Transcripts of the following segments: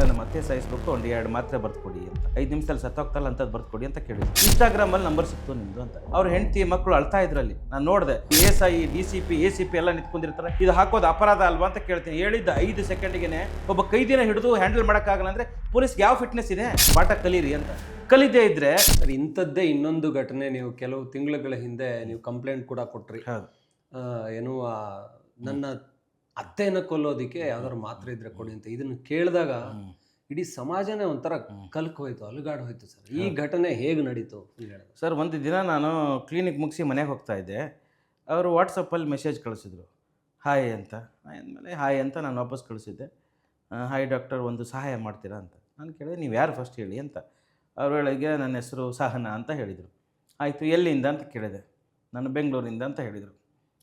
ನನ್ನ ಮತ್ತೆ ಸಾಯಿಸ್ಬೇಕು ಒಂದು ಎರಡು ಮಾತ್ರೆ ಬರ್ತ್ಕೊಡಿ ಅಂತ. ಐದು ನಿಮಿಷದಲ್ಲಿ ಸತ್ತೋಗ್ತಲ್ಲ ಅಂತದ್ದು ಬರ್ತ್ಕೊಡಿ ಅಂತ ಕೇಳಿದ್ರು. ಇನ್ಸ್ಟಾಗ್ರಾಮಲ್ಲಿ ನಂಬರ್ ಸಿಕ್ತು ನಿಮ್ದು ಅಂತ. ಅವ್ರ ಹೆಂಡತಿ ಮಕ್ಕಳು ಅಳ್ತಾ ಇದ್ರಲ್ಲಿ. ನಾನು ನೋಡಿದೆ S I D C P A C P ಎಲ್ಲ ನಿಂತ್ಕೊಂಡಿರ್ತಾರೆ. ಇದು ಹಾಕೋದು ಅಪರಾಧ ಅಲ್ವಾ ಅಂತ ಕೇಳ್ತೀನಿ. ಹೇಳಿದ್ದ ಐದು ಸೆಕೆಂಡಿಗೆ ಒಬ್ಬ ಕೈದಿನ ಹಿಡಿದು ಹ್ಯಾಂಡಲ್ ಮಾಡೋಕ್ಕಾಗಲ್ಲ ಅಂದ್ರೆ ಪೊಲೀಸ್ಗೆ ಯಾವ ಫಿಟ್ನೆಸ್ ಇದೆ? ಪಾಠ ಕಲೀರಿ ಅಂತ. ಕಲಿದೇ ಇದ್ರೆ ಇಂಥದ್ದೇ ಇನ್ನೊಂದು ಘಟನೆ ನೀವು ಕೆಲವು ತಿಂಗಳುಗಳ ಹಿಂದೆ ನೀವು ಕಂಪ್ಲೇಂಟ್ ಕೂಡ ಕೊಟ್ರಿ. ಏನು ನನ್ನ ಅತ್ತೆನ ಕೊಲ್ಲೋದಿಕ್ಕೆ ಯಾವ್ದಾದ್ರು ಮಾತ್ರೆ ಇದ್ರೆ ಕೊಡಿ ಅಂತ ಇದನ್ನು ಕೇಳಿದಾಗ ಇಡೀ ಸಮಾಜನೇ ಒಂಥರ ಕಲ್ಕ್ ಹೋಯ್ತು ಅಲುಗಾಡ್ ಹೋಯ್ತು ಸರ್. ಈ ಘಟನೆ ಹೇಗೆ ನಡೀತು ಸರ್ ಒಂದು ದಿನ ನಾನು ಕ್ಲಿನಿಕ್ ಮುಗಿಸಿ ಮನೆಗೆ ಹೋಗ್ತಾ ಇದ್ದೆ. ಅವರು ವಾಟ್ಸಪ್ಪಲ್ಲಿ ಮೆಸೇಜ್ ಕಳಿಸಿದ್ರು. ಹಾಯ್ ಅಂತ. ಅಂದಮೇಲೆ ಹಾಯ್ ಅಂತ ನಾನು ವಾಪಸ್ ಕಳಿಸಿದ್ದೆ. ಹಾಯ್ ಡಾಕ್ಟರ್ ಒಂದು ಸಹಾಯ ಮಾಡ್ತೀರಾ ಅಂತ. ನಾನು ಕೇಳಿದೆ ನೀವು ಯಾರು ಫಸ್ಟ್ ಹೇಳಿ ಅಂತ. ಅವ್ರ ವೇಳೆಗೆ ನನ್ನ ಹೆಸರು ಸಹನ ಅಂತ ಹೇಳಿದರು. ಆಯಿತು ಎಲ್ಲಿಂದ? ಅಂತ ಕೇಳಿದೆ. ನಾನು ಬೆಂಗಳೂರಿಂದ ಅಂತ ಹೇಳಿದರು.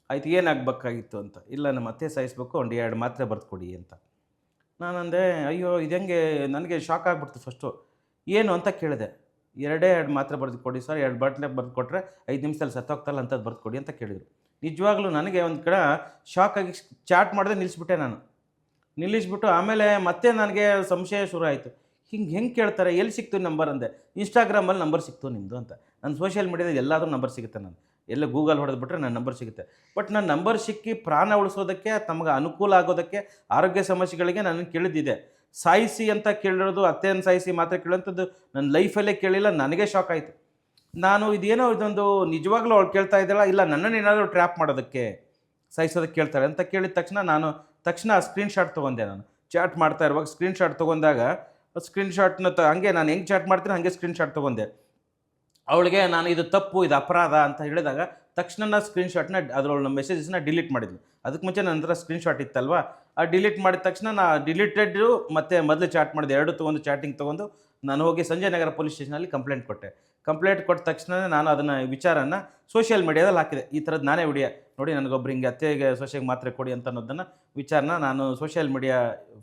ಆಯಿತು ಏನಾಗಬೇಕಾಗಿತ್ತು ಅಂತ. ಇಲ್ಲ, ನಮ್ಮ ಅತ್ತೆ ಸಾಯಿಸ್ಬೇಕು, ಒಂದು ಎರಡು ಮಾತ್ರೆ ಬರೆದುಕೊಡಿ ಅಂತ. ನಾನಂದೆ, ಅಯ್ಯೋ ಇದೆಂಗೆ ನನಗೆ ಶಾಕ್ ಆಗಿಬಿಡ್ತು ಫಸ್ಟು ಏನು ಅಂತ ಕೇಳಿದೆ. ಎರಡೇ ಎರಡು ಮಾತ್ರೆ ಬರೆದು ಕೊಡಿ ಸರ್ ಎರಡು ಬಾಟ್ಲೆ ಬರೆದು ಕೊಟ್ಟರೆ ಐದು ನಿಮಿಷದಲ್ಲಿ ಸತ್ತೋಗ್ತಲ್ಲ ಅಂಥದ್ದು ಬರೆದು ಕೊಡಿ ಅಂತ ಕೇಳಿದರು. ನಿಜವಾಗ್ಲೂ ನನಗೆ ಒಂದು ಕಡೆ ಶಾಕಾಗಿ ಚಾಟ್ ಮಾಡಿದೆ ನಿಲ್ಲಿಸ್ಬಿಟ್ಟೆ ನಾನು. ನಿಲ್ಲಿಸ್ಬಿಟ್ಟು ಆಮೇಲೆ ಮತ್ತೆ ನನಗೆ ಸಂಶಯ ಶುರು ಆಯಿತು ಹಿಂಗೆ ಹೆಂಗೆ ಕೇಳ್ತಾರೆ? ಎಲ್ಲಿ ಸಿಕ್ತು ನಂಬರ್ ಅಂದೆ? ಇನ್ಸ್ಟಾಗ್ರಾಮಲ್ಲಿ ನಂಬರ್ ಸಿಕ್ತು ನಿಮ್ಮದು ಅಂತ. ನನ್ನ ಸೋಷಿಯಲ್ ಮೀಡಿಯಾದಲ್ಲಿ ಎಲ್ಲಾದರೂ ನಂಬರ್ ಸಿಗುತ್ತೆ ನಾನು ಎಲ್ಲ ಗೂಗಲ್ ಹೊಡೆದ್ಬಿಟ್ರೆ ನನ್ನ ನಂಬರ್ ಸಿಗುತ್ತೆ. ಬಟ್ ನನ್ನ ನಂಬರ್ ಸಿಕ್ಕಿ ಪ್ರಾಣ ಉಳಿಸೋದಕ್ಕೆ, ತಮಗೆ ಅನುಕೂಲ ಆಗೋದಕ್ಕೆ, ಆರೋಗ್ಯ ಸಮಸ್ಯೆಗಳಿಗೆ ನಾನು ಕೇಳಿದ್ದಿದೆ. ಸಾಯಿಸಿ ಅಂತ ಕೇಳಿರೋದು, ಅತ್ತೆಯನ್ನು ಸಾಯಿಸಿ ಮಾತ್ರ ಕೇಳೋಂಥದ್ದು ನನ್ನ ಲೈಫಲ್ಲೇ ಕೇಳಿಲ್ಲ, ನನಗೆ ಶಾಕ್ ಆಯಿತು. ನಾನು ಇದೇನೋ ಇದೊಂದು ನಿಜವಾಗ್ಲೂ ಅವಳು ಕೇಳ್ತಾ ಇದ್ದಾಳ? ಇಲ್ಲ, ನನ್ನನ್ನು ಏನಾದರೂ ಟ್ರ್ಯಾಪ್ ಮಾಡೋದಕ್ಕೆ ಸಾಯಿಸೋದಕ್ಕೆ ಕೇಳ್ತಾಳೆ ಅಂತ ಕೇಳಿದ ತಕ್ಷಣ ನಾನು, ತಕ್ಷಣ ಸ್ಕ್ರೀನ್ ಶಾಟ್ ತೊಗೊಂಡೆ ನಾನು. ಚಾಟ್ ಮಾಡ್ತಾ ಇರುವಾಗ ಸ್ಕ್ರೀನ್ ಶಾಟ್ ತೊಗೊಂಡಾಗ ಸ್ಕ್ರೀನ್ ಶಾಟ್ನ ತ, ಹಂಗೆ ನಾನು ಹೆಂಗೆ ಚಾಟ್ ಮಾಡ್ತೀನಿ, ಹಾಗೆ ಸ್ಕ್ರೀನ್ ಶಾಟ್ ತೊಗೊಂಡೆ. ಅವಳಿಗೆ ನಾನು ಇದು ತಪ್ಪು, ಇದು ಅಪರಾಧ ಅಂತ ಹೇಳಿದಾಗ ತಕ್ಷಣ ಸ್ಕ್ರೀನ್ಶಾಟ್ನ ಅದರೊಳ ಮೆಸೇಜಸ್ನ ಡಿಲೀಟ್ ಮಾಡಿದ್ಲು. ಅದಕ್ಕೆ ಮುಂಚೆ ನನ್ನ ಹತ್ರ ಸ್ಕ್ರೀನ್ಶಾಟ್ ಇತ್ತಲ್ವಾ? ಆ ಡಿಲೀಟ್ ಮಾಡಿದ ತಕ್ಷಣ ನಾ ಡಿಲೀಟೆಡ್ ಮತ್ತು ಮೊದಲು ಚಾಟ್ ಮಾಡಿದೆ. ಎರಡು ತೊಗೊಂಡು ಚಾಟಿಂಗ್ ತೊಗೊಂಡು ನಾನು ಹೋಗಿ ಸಂಜಯ್ ನಗರ ಪೊಲೀಸ್ ಸ್ಟೇಷನಲ್ಲಿ ಕಂಪ್ಲೇಂಟ್ ಕೊಟ್ಟೆ. ಕಂಪ್ಲೇಂಟ್ ಕೊಟ್ಟ ತಕ್ಷಣ ನಾನು ಅದನ್ನು ವಿಚಾರನ ಸೋಷಿಯಲ್ ಮೀಡಿಯಾದಲ್ಲಿ ಹಾಕಿದೆ. ಈ ಥರದ್ದು ನಾನೇ ವಿಡಿಯೋ ನೋಡಿ ನನಗೊಬ್ಬರು ಹಿಂಗೆ ಅತ್ತೆಗೆ ಸೊಸೆಗೆ ಮಾತ್ರೆ ಕೊಡಿ ಅಂತ ಅನ್ನೋದನ್ನು ವಿಚಾರನ ನಾನು ಸೋಷಿಯಲ್ ಮೀಡಿಯಾ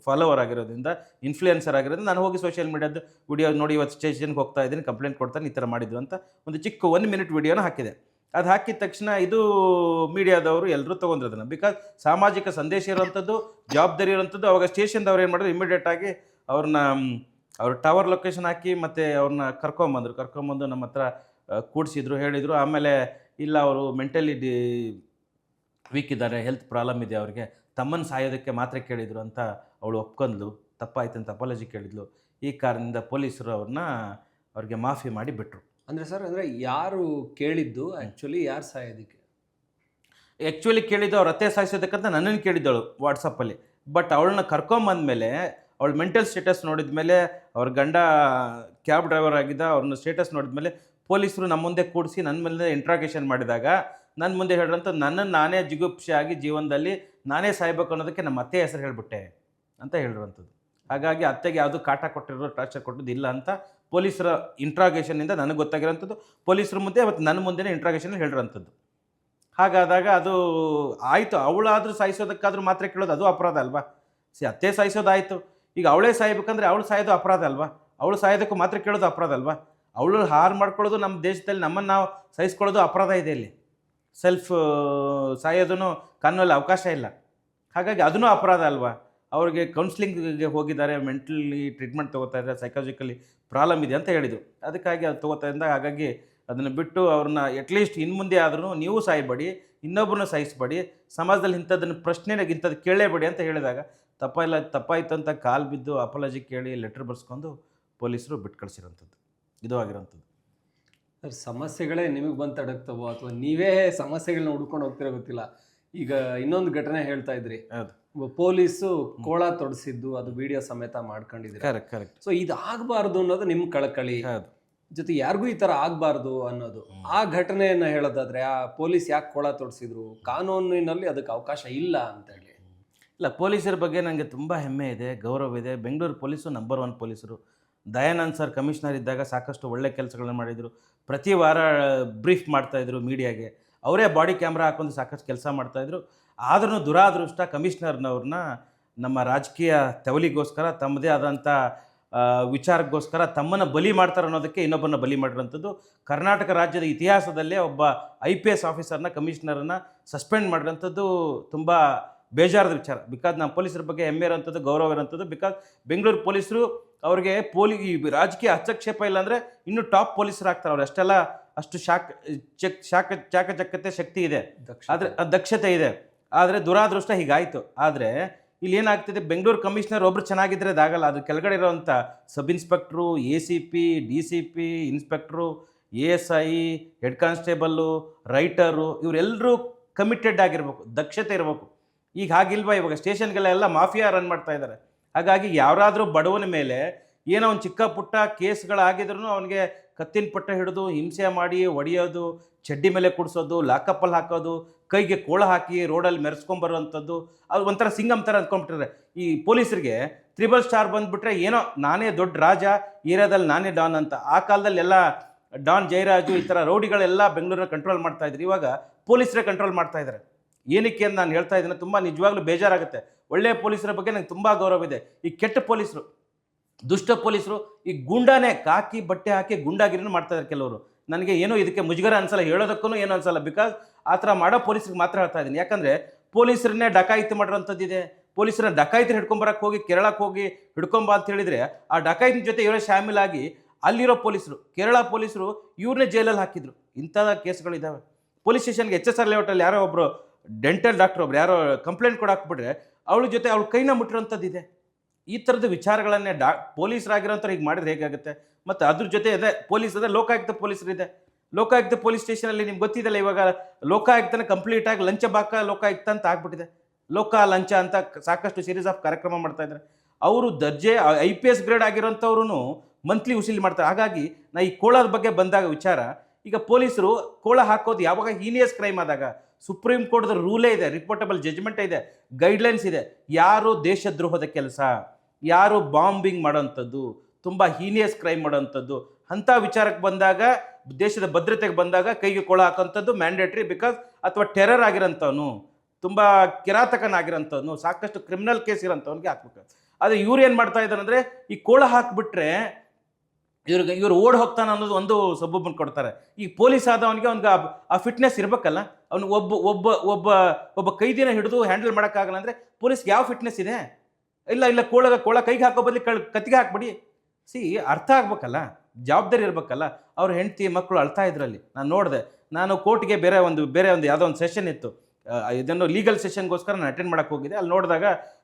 ಫಾಲೋವರ್ ಆಗಿರೋದ್ರಿಂದ ಇನ್ಫ್ಲೂಯೆನ್ಸರ್ ಆಗಿರೋದ್ರಿಂದ ನಾನು ಹೋಗಿ ಸೋಷಿಯಲ್ ಮೀಡಿಯಾದ ವಿಡಿಯೋ ನೋಡಿ, ಇವತ್ತು ಸ್ಟೇಷನ್ಗೆ ಹೋಗ್ತಾ ಇದ್ದೀನಿ ಕಂಪ್ಲೇಂಟ್ ಕೊಡ್ತಾನೆ, ಈ ಥರ ಮಾಡಿದ್ದು ಅಂತ ಒಂದು ಚಿಕ್ಕ ಒನ್ ಮಿನಿಟ್ ವಿಡಿಯೋನ ಹಾಕಿದೆ. ಅದು ಹಾಕಿದ ತಕ್ಷಣ ಇದು ಮೀಡಿಯಾದವರು ಎಲ್ಲರೂ ತೊಗೊಂಡ್ರು ಅದನ್ನು. ಬಿಕಾಸ್ ಸಾಮಾಜಿಕ ಸಂದೇಶ ಇರುವಂಥದ್ದು ಜವಾಬ್ದಾರಿ ಇರೋವಂಥದ್ದು ಅವಾಗ ಸ್ಟೇಷನ್ದವ್ರು ಏನು ಮಾಡಿದ್ರು ಇಮಿಡಿಯೇಟ್ ಆಗಿ ಅವ್ರನ್ನ ಅವ್ರ ಟವರ್ ಲೊಕೇಶನ್ ಹಾಕಿ ಮತ್ತು ಅವ್ರನ್ನ ಕರ್ಕೊಂಬಂದರು. ಕರ್ಕೊಂಬಂದು ನಮ್ಮ ಹತ್ರ ಕೂಡಿಸಿದ್ರು, ಹೇಳಿದರು. ಆಮೇಲೆ ಇಲ್ಲ, ಅವರು ಮೆಂಟಲಿ ಡಿ ವೀಕ್ ಇದ್ದಾರೆ ಹೆಲ್ತ್ ಪ್ರಾಬ್ಲಮ್ ಇದೆ ಅವ್ರಿಗೆ. ತಮ್ಮನ್ನು ಸಾಯೋದಕ್ಕೆ ಮಾತ್ರ ಕೇಳಿದರು ಅಂತ ಅವಳು ಒಪ್ಕೊಂಡ್ಲು. ತಪ್ಪಾಯ್ತು ಅಂತ ಅಪಾಲಜಿ ಕೇಳಿದ್ಲು. ಈ ಕಾರಣದಿಂದ ಪೊಲೀಸರು ಅವ್ರನ್ನ ಅವ್ರಿಗೆ ಮಾಫಿ ಮಾಡಿ ಬಿಟ್ಟರು ಅಂದರೆ ಸರ್ ಅಂದರೆ ಯಾರು ಕೇಳಿದ್ದು ಆ್ಯಕ್ಚುಲಿ ಯಾರು ಸಾಯೋದಕ್ಕೆ? ಆ್ಯಕ್ಚುಲಿ ಕೇಳಿದ್ದು ಅವ್ರ ಅತ್ತೆ ಸಾಯಿಸೋದಕ್ಕಂತ ನನ್ನನ್ನು ಕೇಳಿದ್ದಳು ವಾಟ್ಸಪ್ಪಲ್ಲಿ ಬಟ್ ಅವಳನ್ನ ಕರ್ಕೊಂಬಂದಮೇಲೆ ಅವಳ ಮೆಂಟಲ್ ಸ್ಟೇಟಸ್ ನೋಡಿದ ಮೇಲೆ ಅವ್ರ ಗಂಡ ಕ್ಯಾಬ್ ಡ್ರೈವರ್ ಆಗಿದ್ದ ಅವ್ರನ್ನ ಸ್ಟೇಟಸ್ ನೋಡಿದ ಮೇಲೆ ಪೊಲೀಸರು ನಮ್ಮ ಮುಂದೆ ಕೂಡಿಸಿ ನನ್ನ ಮೇಲೆ ಇಂಟ್ರಾಗೇಷನ್ ಮಾಡಿದಾಗ ನನ್ನ ಮುಂದೆ ಹೇಳಿರಂತ ನನ್ನನ್ನು ನಾನೇ ಜಿಗುಪ್ಸೆಯಾಗಿ ಜೀವನದಲ್ಲಿ ನಾನೇ ಸಾಯ್ಬೇಕು ಅನ್ನೋದಕ್ಕೆ ನಮ್ಮ ಅತ್ತೆ ಹೆಸರು ಹೇಳಿಬಿಟ್ಟೆ ಅಂತ ಹೇಳಿರುವಂಥದ್ದು ಹಾಗಾಗಿ ಅತ್ತೆಗೆ ಯಾವುದು ಕಾಟ ಕೊಟ್ಟಿರೋ ಟಾರ್ಚರ್ ಕೊಟ್ಟದ್ದು ಇಲ್ಲ ಅಂತ ಪೊಲೀಸರ ಇಂಟ್ರಾಗೇಷನಿಂದ ನನಗೆ ಗೊತ್ತಾಗಿರೋಂಥದ್ದು. ಪೊಲೀಸರ ಮುಂದೆ ಮತ್ತು ನನ್ನ ಮುಂದೆನೇ ಇಂಟ್ರಾಗೇಷನಲ್ಲಿ ಹೇಳಿರೋಂಥದ್ದು ಹಾಗಾದಾಗ ಅದು ಆಯಿತು, ಅವಳಾದರೂ ಸಾಯಿಸೋದಕ್ಕಾದ್ರೂ ಮಾತ್ರ ಕೇಳೋದು ಅದು ಅಪರಾಧ ಅಲ್ವಾ? ಸಿ, ಅತ್ತೆ ಸಾಯಿಸೋದಾಯಿತು. ಈಗ ಅವಳೇ ಸಾಯ್ಬೇಕಂದ್ರೆ ಅವಳು ಸಾಯೋದು ಅಪರಾಧ ಅಲ್ವಾ? ಅವಳು ಸಾಯೋದಕ್ಕೂ ಮಾತ್ರ ಕೇಳೋದು ಅಪರಾಧ ಅಲ್ವಾ? ಅವಳು ಹಾರು ಮಾಡ್ಕೊಳ್ಳೋದು ನಮ್ಮ ದೇಶದಲ್ಲಿ ನಮ್ಮನ್ನು ನಾವು ಸಹಿಸ್ಕೊಳ್ಳೋದು ಅಪರಾಧ ಇದೆ ಇಲ್ಲಿ. ಸೆಲ್ಫ್ ಸಾಯೋದನ್ನು ಕಾನೂನಲ್ಲಿ ಅವಕಾಶ ಇಲ್ಲ. ಹಾಗಾಗಿ ಅದೂ ಅಪರಾಧ ಅಲ್ವಾ? ಅವರಿಗೆ ಕೌನ್ಸ್ಲಿಂಗ್ಗೆ ಹೋಗಿದ್ದಾರೆ ಮೆಂಟಲಿ ಟ್ರೀಟ್ಮೆಂಟ್ ತೊಗೋತಾ ಇದ್ದಾರೆ ಸೈಕಾಲಜಿಕಲಿ ಪ್ರಾಬ್ಲಮ್ ಇದೆ ಅಂತ ಹೇಳಿದರು. ಅದಕ್ಕಾಗಿ ಅದು ತೊಗೋತಾ ಇದ್ದಾಗ ಹಾಗಾಗಿ ಅದನ್ನು ಬಿಟ್ಟು ಅವ್ರನ್ನ ಅಟ್ಲೀಸ್ಟ್ ಇನ್ನು ಮುಂದೆ ಆದ್ರೂ ನೀವು ಸಾಯಬೇಡಿ, ಇನ್ನೊಬ್ಬರನ್ನ ಸಾಯಿಸಬೇಡಿ, ಸಮಾಜದಲ್ಲಿ ಇಂಥದ್ದನ್ನು ಪ್ರಶ್ನೆನಾಗ ಇಂಥದ್ದು ಕೇಳಲೇಬೇಡಿ ಅಂತ ಹೇಳಿದಾಗ ತಪ್ಪಿಲ್ಲ ತಪ್ಪಾಯಿತು ಅಂತ ಕಾಲು ಬಿದ್ದು ಅಪಾಲಜಿ ಕೇಳಿ ಲೆಟ್ರ್ ಬರ್ಸ್ಕೊಂಡು ಪೊಲೀಸರು ಬಿಟ್ಟು ಕಳಿಸಿರೋಂಥದ್ದು. ಇದು ಆಗಿರೋಂಥದ್ದು. ಸಮಸ್ಯೆಗಳೇ ನಿಮಗೆ ಬಂದು ತಡಕ್ತವೋ ಅಥವಾ ನೀವೇ ಸಮಸ್ಯೆಗಳನ್ನ ಹುಡ್ಕೊಂಡು ಹೋಗ್ತಿರೋ ಗೊತ್ತಿಲ್ಲ. ಈಗ ಇನ್ನೊಂದು ಘಟನೆ ಹೇಳ್ತಾ ಇದ್ರಿ. ಪೊಲೀಸು ಕೋಳ ತೊಡಸಿದ್ದು ಅದು ವಿಡಿಯೋ ಸಮೇತ ಮಾಡ್ಕೊಂಡಿದ್ರೆ ಕರೆಕ್ಟ್ ಕರೆಕ್ಟ್. ಸೊ ಇದು ಆಗಬಾರ್ದು ಅನ್ನೋದು ನಿಮ್ಮ ಕಳಕಳಿ. ಜೊತೆ ಯಾರಿಗೂ ಈ ತರ ಆಗಬಾರ್ದು ಅನ್ನೋದು. ಆ ಘಟನೆಯನ್ನ ಹೇಳೋದಾದ್ರೆ ಆ ಪೊಲೀಸ್ ಯಾಕೆ ಕೋಳ ತೊಡಸಿದ್ರು? ಕಾನೂನಿನಲ್ಲಿ ಅದಕ್ಕೆ ಅವಕಾಶ ಇಲ್ಲ ಅಂತ ಹೇಳಿ. ಇಲ್ಲ ಪೊಲೀಸರ ಬಗ್ಗೆ ನನಗೆ ತುಂಬ ಹೆಮ್ಮೆ ಇದೆ ಗೌರವ ಇದೆ. ಬೆಂಗಳೂರು ಪೊಲೀಸು ನಂಬರ್ ಒನ್ ಪೊಲೀಸರು. ದಯಾನಂದ್ ಸರ್ ಕಮಿಷನರ್ ಇದ್ದಾಗ ಸಾಕಷ್ಟು ಒಳ್ಳೆ ಕೆಲಸಗಳನ್ನ ಮಾಡಿದರು. ಪ್ರತಿ ವಾರ ಬ್ರೀಫ್ ಮಾಡ್ತಾಯಿದ್ರು ಮೀಡಿಯಾಗೆ ಅವರೇ ಬಾಡಿ ಕ್ಯಾಮ್ರಾ ಹಾಕೊಂಡು ಸಾಕಷ್ಟು ಕೆಲಸ ಮಾಡ್ತಾಯಿದ್ರು ಆದ್ರೂ ದುರಾದೃಷ್ಟ ಕಮಿಷನರ್ನವ್ರನ್ನ ನಮ್ಮ ರಾಜಕೀಯ ತವಲಿಗೋಸ್ಕರ ತಮ್ಮದೇ ಆದಂಥ ವಿಚಾರಕ್ಕೋಸ್ಕರ ತಮ್ಮನ್ನು ಬಲಿ ಮಾಡ್ತಾರೆ ಅನ್ನೋದಕ್ಕೆ ಇನ್ನೊಬ್ಬನ ಬಲಿ ಮಾಡಿರೋಂಥದ್ದು ಕರ್ನಾಟಕ ರಾಜ್ಯದ ಇತಿಹಾಸದಲ್ಲೇ ಒಬ್ಬ ಐ ಪಿ ಎಸ್ ಆಫೀಸರ್ನ ಕಮಿಷನರನ್ನ ಸಸ್ಪೆಂಡ್ ಮಾಡಿರೋಂಥದ್ದು ತುಂಬ ಬೇಜಾರದ ವಿಚಾರ. ಬಿಕಾಸ್ ನಮ್ಮ ಪೊಲೀಸರ ಬಗ್ಗೆ ಹೆಮ್ಮೆ ಇರೋಂಥದ್ದು ಗೌರವ ಇರೋಂಥದ್ದು ಬಿಕಾಸ್ ಬೆಂಗಳೂರು ಪೊಲೀಸರು ಅವ್ರಿಗೆ ಪೋಲಿ ಈ ರಾಜಕೀಯ ಹಸ್ತಕ್ಷೇಪ ಇಲ್ಲ ಅಂದರೆ ಇನ್ನೂ ಟಾಪ್ ಪೊಲೀಸರು ಆಗ್ತಾರೆ ಅವ್ರು. ಅಷ್ಟೆಲ್ಲ ಅಷ್ಟು ಶಾಕ್ ಚಕ್ ಶಾಖ ಚಾಕಚಕ್ಯತೆ ಶಕ್ತಿ ಇದೆ. ದಕ್ಷ ಆದರೆ ದಕ್ಷತೆ ಇದೆ. ಆದರೆ ದುರಾದೃಷ್ಟ ಹೀಗಾಯಿತು. ಆದರೆ ಇಲ್ಲಿ ಏನಾಗ್ತಿದೆ ಬೆಂಗಳೂರು ಕಮಿಷನರ್ ಒಬ್ರು ಚೆನ್ನಾಗಿದ್ರೆ ಅದಾಗಲ್ಲ ಅದು ಕೆಳಗಡೆ ಇರೋವಂಥ sub inspector A C P D C P inspector A S I head constable writer ಇವರೆಲ್ಲರೂ ಕಮಿಟೆಡ್ ಆಗಿರ್ಬೇಕು. ದಕ್ಷತೆ ಇರಬೇಕು. ಈಗ ಹಾಗಿಲ್ವಾ ಇವಾಗ? ಸ್ಟೇಷನ್ಗಳೆಲ್ಲ ಮಾಫಿಯಾ ರನ್ ಮಾಡ್ತಾ ಇದ್ದಾರೆ. ಹಾಗಾಗಿ ಯಾರಾದರೂ ಬಡವನ ಮೇಲೆ ಏನೋ ಒಂದು ಚಿಕ್ಕ ಪುಟ್ಟ ಕೇಸ್ಗಳಾಗಿದ್ರು ಅವನಿಗೆ ಕತ್ತಿನ ಪಟ್ಟ ಹಿಡಿದು ಹಿಂಸೆ ಮಾಡಿ ಒಡೆಯೋದು, ಚಡ್ಡಿ ಮೇಲೆ ಕುಡಿಸೋದು ಲಾಕಪ್ಪಲ್ಲಿ ಹಾಕೋದು, ಕೈಗೆ ಕೋಳ ಹಾಕಿ ರೋಡಲ್ಲಿ ಮೆರೆಸ್ಕೊಂಬರುವಂಥದ್ದು, ಅದು ಒಂಥರ ಸಿಂಗಮ್ ಥರ ಅಂದ್ಕೊಂಡ್ಬಿಟ್ಟಿದ್ದಾರೆ ಈ ಪೊಲೀಸರಿಗೆ ತ್ರಿಬಲ್ ಸ್ಟಾರ್ ಬಂದುಬಿಟ್ರೆ ಏನೋ ನಾನೇ ದೊಡ್ಡ ರಾಜ, ಏರಿಯಾದಲ್ಲಿ ನಾನೇ ಡಾನ್ ಅಂತ. ಆ ಕಾಲದಲ್ಲಿ ಎಲ್ಲ ಡಾನ್ ಜಯರಾಜು ಈ ಥರ ರೌಡಿಗಳೆಲ್ಲ ಬೆಂಗಳೂರನ್ನ ಕಂಟ್ರೋಲ್ ಮಾಡ್ತಾ ಇದ್ರು. ಇವಾಗ ಪೊಲೀಸರೇ ಕಂಟ್ರೋಲ್ ಮಾಡ್ತಾ ಇದ್ದಾರೆ ಏನಕ್ಕೆ ಅಂತ ನಾನು ಹೇಳ್ತಾ ಇದ್ದೀನಿ, ತುಂಬ ನಿಜವಾಗ್ಲೂ ಬೇಜಾರಾಗುತ್ತೆ. ಒಳ್ಳೆಯ ಪೊಲೀಸರ ಬಗ್ಗೆ ನಂಗೆ ತುಂಬ ಗೌರವ ಇದೆ. ಈ ಕೆಟ್ಟ ಪೊಲೀಸರು, ದುಷ್ಟ ಪೊಲೀಸರು, ಈ ಗುಂಡಾನೇ ಕಾಕಿ ಬಟ್ಟೆ ಹಾಕಿ ಗುಂಡಾಗಿರಿನ ಮಾಡ್ತಾ ಇದ್ದಾರೆ ಕೆಲವರು. ನನಗೆ ಏನೋ ಇದಕ್ಕೆ ಮುಜುಗರ ಅನ್ಸಲ್ಲ ಹೇಳೋದಕ್ಕೂ ಏನೂ ಅನ್ಸಲ್ಲ. ಬಿಕಾಸ್ ಆ ಥರ ಮಾಡೋ ಪೊಲೀಸರಿಗೆ ಮಾತ್ರ ಹೇಳ್ತಾ ಇದ್ದೀನಿ. ಯಾಕಂದರೆ ಪೊಲೀಸರನ್ನೇ ಡಕಾಯಿತಿ ಮಾಡಿರೋಂಥದ್ದಿದೆ ಪೊಲೀಸರನ್ನ ಡಕಾಯಿತಿ ಹಿಡ್ಕೊಂಬರಕ್ಕೆ ಹೋಗಿ, ಕೇರಳಕ್ಕೆ ಹೋಗಿ ಹಿಡ್ಕೊಂಬ ಅಂತ ಹೇಳಿದರೆ ಆ ಡಕಾಯಿತಿನ ಜೊತೆ ಇವರೇ ಶಾಮೀಲಾಗಿ ಅಲ್ಲಿರೋ ಪೊಲೀಸರು, ಕೇರಳ ಪೊಲೀಸರು ಇವ್ರನ್ನೇ ಜೈಲಲ್ಲಿ ಹಾಕಿದ್ರು. ಇಂಥ ಕೇಸ್ಗಳಿದ್ದಾವೆ ಪೊಲೀಸ್ ಸ್ಟೇಷನ್ಗೆ ಎಚ್ ಎಸ್ ಆರ್ ಲೇಔಟಲ್ಲಿ ಯಾರೋ ಒಬ್ಬರು ಡೆಂಟಲ್ ಡಾಕ್ಟರ್ ಒಬ್ರು, ಯಾರೋ ಕಂಪ್ಲೇಂಟ್ ಕೊಡಕ್ಕೆ ಹಾಕ್ಬಿಟ್ರೆ ಅವಳ ಜೊತೆ ಅವಳ ಕೈನ ಮುಟ್ಟಿರೋಂಥದ್ದಿದೆ ಈ ಥರದ ವಿಚಾರಗಳನ್ನೇ ಡಾ ಪೊಲೀಸರಾಗಿರೋಂಥವ್ರು ಹೀಗೆ ಮಾಡಿದ್ರೆ ಹೇಗಾಗುತ್ತೆ? ಮತ್ತು ಅದ್ರ ಜೊತೆ ಅದೇ ಪೊಲೀಸ್ ಅದೇ ಲೋಕಾಯುಕ್ತ ಪೊಲೀಸರಿದೆ. ಲೋಕಾಯುಕ್ತ ಪೊಲೀಸ್ ಸ್ಟೇಷನಲ್ಲಿ ನಿಮ್ಗೆ ಗೊತ್ತಿದೆಯಲ್ಲ ಇವಾಗ ಲೋಕಾಯುಕ್ತನ ಕಂಪ್ಲೀಟ್ ಆಗಿ ಲಂಚ ಬಾಕ ಲೋಕಾಯುಕ್ತ ಅಂತ ಆಗ್ಬಿಟ್ಟಿದೆ. ಲೋಕ ಲಂಚ ಅಂತ ಸಾಕಷ್ಟು ಸೀರೀಸ್ ಆಫ್ ಕಾರ್ಯಕ್ರಮ ಮಾಡ್ತಾ ಅವರು ದರ್ಜೆ ಐ ಪಿ ಎಸ್ ಗ್ರೇಡ್ ಆಗಿರೋಂಥವ್ರು ಮಂತ್ಲಿ ಉಸಿಲಿ ಮಾಡ್ತಾರೆ. ಹಾಗಾಗಿ ನಾ ಈ ಕೋಳದ ಬಗ್ಗೆ ಬಂದಾಗ ವಿಚಾರ ಈಗ ಪೊಲೀಸರು ಕೋಳ ಹಾಕೋದು ಯಾವಾಗ ಹೀನಿಯಸ್ ಕ್ರೈಮ್ ಆದಾಗ ಸುಪ್ರೀಂ ಕೋರ್ಟ್ದ ರೂಲೇ ಇದೆ, ರಿಪೋರ್ಟಬಲ್ ಜಜ್ಮೆಂಟ್ ಇದೆ, ಗೈಡ್ಲೈನ್ಸ್ ಇದೆ. ಯಾರು ದೇಶದ್ರೋಹದ ಕೆಲಸ, ಯಾರು ಬಾಂಬಿಂಗ್ ಮಾಡೋಂಥದ್ದು, ತುಂಬ ಹೀನಿಯಸ್ ಕ್ರೈಮ್ ಮಾಡೋಂಥದ್ದು, ಅಂಥ ವಿಚಾರಕ್ಕೆ ಬಂದಾಗ, ದೇಶದ ಭದ್ರತೆಗೆ ಬಂದಾಗ ಕೈಗೆ ಕೋಳ ಹಾಕೋಂಥದ್ದು ಮ್ಯಾಂಡೇಟ್ರಿ ಬಿಕಾಸ್ ಅಥವಾ ಟೆರರ್ ಆಗಿರೋಂಥವನು, ತುಂಬ ಕಿರಾತಕನಾಗಿರೋಂಥವನು, ಸಾಕಷ್ಟು ಕ್ರಿಮಿನಲ್ ಕೇಸ್ ಇರೋಂಥವ್ನಿಗೆ ಹಾಕ್ಬೇಕು ಆದರೆ ಇವ್ರು ಏನು ಮಾಡ್ತಾ ಇದ್ದಾರೆ ಅಂದರೆ, ಈ ಕೋಳ ಹಾಕ್ಬಿಟ್ರೆ ಇವ್ರಿಗೆ ಇವ್ರು ಓಡ್ ಹೋಗ್ತಾನೆ ಅನ್ನೋದು ಒಂದು ಸಬ್ಬೊಬ್ಬನ್ ಕೊಡ್ತಾರೆ. ಈ ಪೊಲೀಸ್ ಆದವನಿಗೆ ಅವ್ನಿಗೆ ಆ- ಫಿಟ್ನೆಸ್ ಇರಬೇಕಲ್ಲ ಅವ್ನು ಒಬ್ಬ ಒಬ್ಬ ಒಬ್ಬ ಒಬ್ಬ ಕೈದಿನ ಹಿಡಿದು ಹ್ಯಾಂಡಲ್ ಮಾಡೋಕ್ಕಾಗಲ್ಲ ಅಂದರೆ ಪೊಲೀಸ್ಗೆ ಯಾವ ಫಿಟ್ನೆಸ್ ಇದೆ? ಇಲ್ಲ ಇಲ್ಲ, ಕೋಳಗ, ಕೋಳ ಕೈಗೆ ಹಾಕೋ ಬದಲಿ ಕಳ್, ಕತ್ತಿಗೆ ಹಾಕ್ಬಿಡಿ. ಸಿ, ಅರ್ಥ ಆಗ್ಬೇಕಲ್ಲ, ಜವಾಬ್ದಾರಿ ಇರಬೇಕಲ್ಲ, ಅವ್ರ ಹೆಂಡತಿ ಮಕ್ಕಳು ಅಳ್ತಾ ಇದ್ರಲ್ಲಿ. ನಾನು ನೋಡಿದೆ, ನಾನು ಕೋರ್ಟ್ಗೆ ಬೇರೆ ಒಂದು ಬೇರೆ ಒಂದು ಯಾವುದೋ ಒಂದು ಸೆಷನ್ ಇತ್ತು. ಇದನ್ನು ಲೀಗಲ್ ಸೆಷನ್ಗೋಸ್ಕರ ನಾನು ಅಟೆಂಡ್ ಮಾಡೋಕ್ಕೆ ಹೋಗಿದ್ದೆ. ಅಲ್ಲಿ ನೋಡಿದಾಗ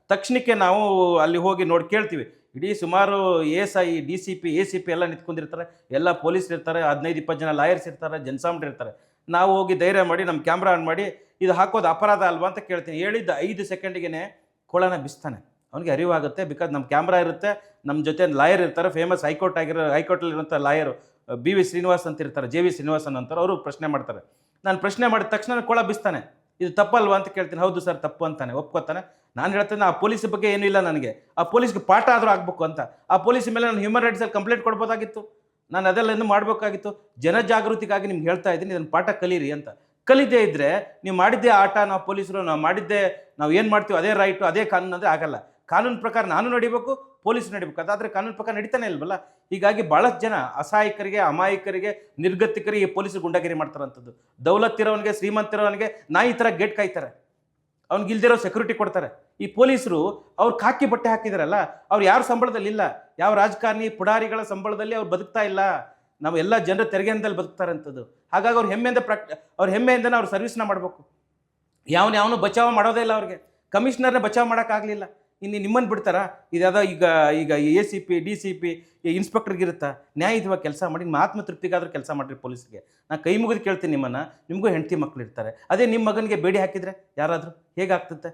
ತಕ್ಷಣಕ್ಕೆ ನಾವು ಅಲ್ಲಿ ಹೋಗಿ ನೋಡಿ ಕೇಳ್ತೀವಿ. ಇಡೀ ಸುಮಾರು S I, D C P, A C P ಎಲ್ಲ ನಿಂತ್ಕೊಂಡಿರ್ತಾರೆ. ಎಲ್ಲ ಪೊಲೀಸ್ ಇರ್ತಾರೆ, ಹದಿನೈದು, ಇಪ್ಪತ್ತು ಜನ ಲಾಯರ್ಸ್ ಇರ್ತಾರೆ ಜನಸಾಮಾನ್ಯರು ಇರ್ತಾರೆ. ನಾವು ಹೋಗಿ ಧೈರ್ಯ ಮಾಡಿ, ನಮ್ಮ ಕ್ಯಾಮ್ರಾ ಆನ್ ಮಾಡಿ, ಇದು ಹಾಕೋದು ಅಪರಾಧ ಅಲ್ವಾ ಅಂತ ಕೇಳ್ತೀನಿ. ಹೇಳಿದ್ದ ಐದು ಸೆಕೆಂಡಿಗೆ ಕೊಳನ ಬಿಸ್ತಾನೆ. ಅವನಿಗೆ ಅರಿವಾಗುತ್ತೆ, ಬಿಕಾಸ್ ನಮ್ಮ ಕ್ಯಾಮ್ರಾ ಇರುತ್ತೆ, ನಮ್ಮ ಜೊತೆ ಲಾಯರ್ ಇರ್ತಾರೆ ಫೇಮಸ್ ಹೈಕೋರ್ಟ್ ಆಗಿರೋ ಹೈಕೋರ್ಟಲ್ಲಿರುವಂಥ ಲಾಯರು, ಬಿ ವಿ ಶ್ರೀನಿವಾಸ್ ಅಂತ ಇರ್ತಾರೆ, ಜೆ ವಿ ಶ್ರೀನಿವಾಸನ್ ಅಂತಾರೆ ಅವರು ಪ್ರಶ್ನೆ ಮಾಡ್ತಾರೆ. ನಾನು ಪ್ರಶ್ನೆ ಮಾಡಿದ ತಕ್ಷಣ ಕೊಳ ಬಿಸ್ತಾನೆ. ಇದು ತಪ್ಪಲ್ವಾ ಅಂತ ಕೇಳ್ತೀನಿ. ಹೌದು ಸರ್, ತಪ್ಪು ಅಂತಾನೆ, ಒಪ್ಕೋತಾನೆ. ನಾನು ಹೇಳ್ತೇನೆ ಆ ಪೊಲೀಸ್ ಬಗ್ಗೆ ಏನೂ ಇಲ್ಲ ನನಗೆ. ಆ ಪೊಲೀಸ್ಗೆ ಪಾಠ ಆದರೂ ಆಗಬೇಕು ಅಂತ. ಆ ಪೊಲೀಸ್ ಮೇಲೆ ನಾನು ಹ್ಯೂಮನ್ ರೈಟ್ಸಲ್ಲಿ ಕಂಪ್ಲೇಂಟ್ ಕೊಡ್ಬೋದಾಗಿತ್ತು. ನಾನು ಅದೆಲ್ಲ ಇನ್ನೂ ಮಾಡಬೇಕಾಗಿತ್ತು. ಜನಜಾಗೃತಿಗಾಗಿ ನಿಮ್ಗೆ ಹೇಳ್ತಾ ಇದ್ದೀನಿ, ಇದನ್ನು ಪಾಠ ಕಲೀರಿ ಅಂತ. ಕಲಿದೇ ಇದ್ದರೆ ನೀವು ಮಾಡಿದ್ದೇ ಆಟ, ನಾವು ಪೊಲೀಸರು, ನಾವು ಮಾಡಿದ್ದೇ, ನಾವು ಏನು ಮಾಡ್ತೀವಿ ಅದೇ ರೈಟು ಅದೇ ಕಾನೂನು ಅಂದರೆ ಆಗಲ್ಲ. ಕಾನೂನು ಪ್ರಕಾರ ನಾನು ನಡಿಬೇಕು, ಪೊಲೀಸ್ ನಡಿಬೇಕು. ಅದಾದರೆ ಕಾನೂನು ಪ್ರಕಾರ ನಡೀತಾನೆ ಇಲ್ವಲ್ಲ? ಹೀಗಾಗಿ ಭಾಳಷ್ಟು ಜನ ಅಸಹಾಯಕರಿಗೆ, ಅಮಾಯಕರಿಗೆ, ನಿರ್ಗತಿಕರಿಗೆ ಈ ಪೊಲೀಸರು ಗುಂಡಾಗಿರಿ ಮಾಡ್ತಾರಂಥದ್ದು ದೌಲತ್ತಿರೋವನಿಗೆ ಶ್ರೀಮಂತಿರೋವನಿಗೆ ನಾ ಈ ಥರ ಗೇಟ್ ಕಾಯ್ತಾರೆ. ಅವ್ನಿಗೆ ಇಲ್ದಿರೋ ಸೆಕ್ಯೂರಿಟಿ ಕೊಡ್ತಾರೆ. ಈ ಪೊಲೀಸರು ಅವ್ರು ಕಾಕಿ ಬಟ್ಟೆ ಹಾಕಿದಾರಲ್ಲ, ಅವ್ರು ಯಾರ ಸಂಬಳದಲ್ಲಿ ಇಲ್ಲ? ಯಾವ ರಾಜಕಾರಣಿ ಪುಡಾರಿಗಳ ಸಂಬಳದಲ್ಲಿ ಅವ್ರು ಬದುಕ್ತಾ ಇಲ್ಲ? ನಾವು ಎಲ್ಲ ಜನರ ತೆರಿಗೆಯಿಂದಲೇ ಬದುಕ್ತಾರಂಥದ್ದು ಹಾಗಾಗಿ ಅವ್ರು ಹೆಮ್ಮೆಯಿಂದ ಪ್ರಾಕ್, ಅವ್ರ ಹೆಮ್ಮೆಯಿಂದನೇ ಅವ್ರು ಸರ್ವಿಸ್ನ ಮಾಡಬೇಕು. ಯಾವನು ಯಾವನು ಬಚಾವ್ ಮಾಡೋದೇ ಇಲ್ಲ ಅವ್ರಿಗೆ. ಕಮಿಷನರ್ನ ಬಚಾವ್ ಮಾಡೋಕ್ಕಾಗಲಿಲ್ಲ ಇನ್ನು ನಿಮ್ಮನ್ನು ಬಿಡ್ತಾರಾ? ಇದ್ಯಾವುದೋ ಈಗ ಈಗ A C P, D C P ಇನ್ಸ್ಪೆಕ್ಟರ್ಗಿರುತ್ತಾ ನ್ಯಾಯಯುತವಾಗಿ ಕೆಲಸ ಮಾಡಿ, ನಿಮ್ಮ ಆತ್ಮತೃಪ್ತಿಗಾದ್ರೂ ಕೆಲಸ ಮಾಡಿರಿ ಪೊಲೀಸ್ಗೆ. ನಾನು ಕೈ ಮುಗಿದು ಕೇಳ್ತೀನಿ ನಿಮ್ಮನ್ನು. ನಿಮಗೂ ಹೆಂಡತಿ ಮಕ್ಕಳು ಇರ್ತಾರೆ. ಅದೇ ನಿಮ್ಮ ಮಗನಿಗೆ ಬೇಡಿ ಹಾಕಿದರೆ ಯಾರಾದರೂ? ಹೇಗಾಗ್ತದೆ